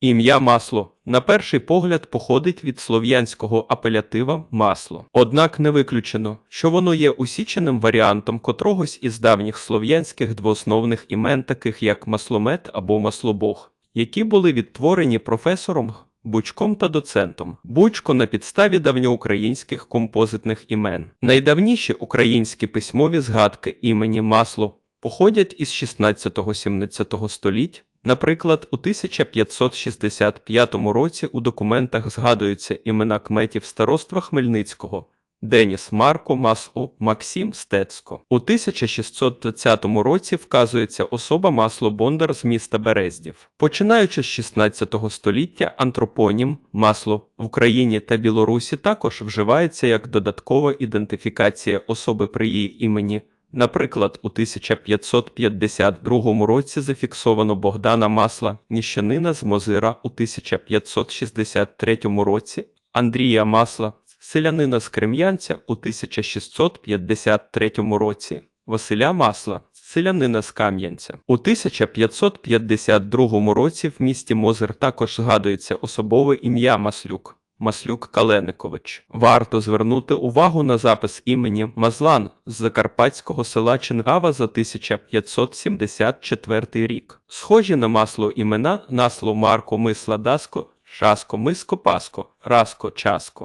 Ім'я масло на перший погляд походить від слов'янського апелятива масло. Однак не виключено, що воно є усіченим варіантом котрогось із давніх слов'янських двоосновних імен, таких як масломет або маслобог, які були відтворені професором Бучком та доцентом. Бучко на підставі давньоукраїнських композитних імен. Найдавніші українські письмові згадки імені масло походять із 16-17 століть. Наприклад, у 1565 році у документах згадуються імена кметів староства Хмельницького Деніс Марко Масло Максим Стецько. У 1620 році вказується особа Масло Бондар з міста Берездів. Починаючи з 16 століття, антропонім масло в Україні та Білорусі також вживається як додаткова ідентифікація особи при її імені. Наприклад, у 1552 році зафіксовано Богдана Масла, міщанина з Мозира у 1563 році, Андрія Масла, селянина з Крем'янця у 1653 році, Василя Масла, селянина з Кам'янця. У 1552 році в місті Мозир також згадується особове ім'я Маслюк. Маслюк Каленикович. Варто звернути увагу на запис імені Мазлан з закарпатського села Чингава за 1574 рік. Схожі на масло імена насло Марко Мисла Даско, Шаско Миско Паско, Раско Часко.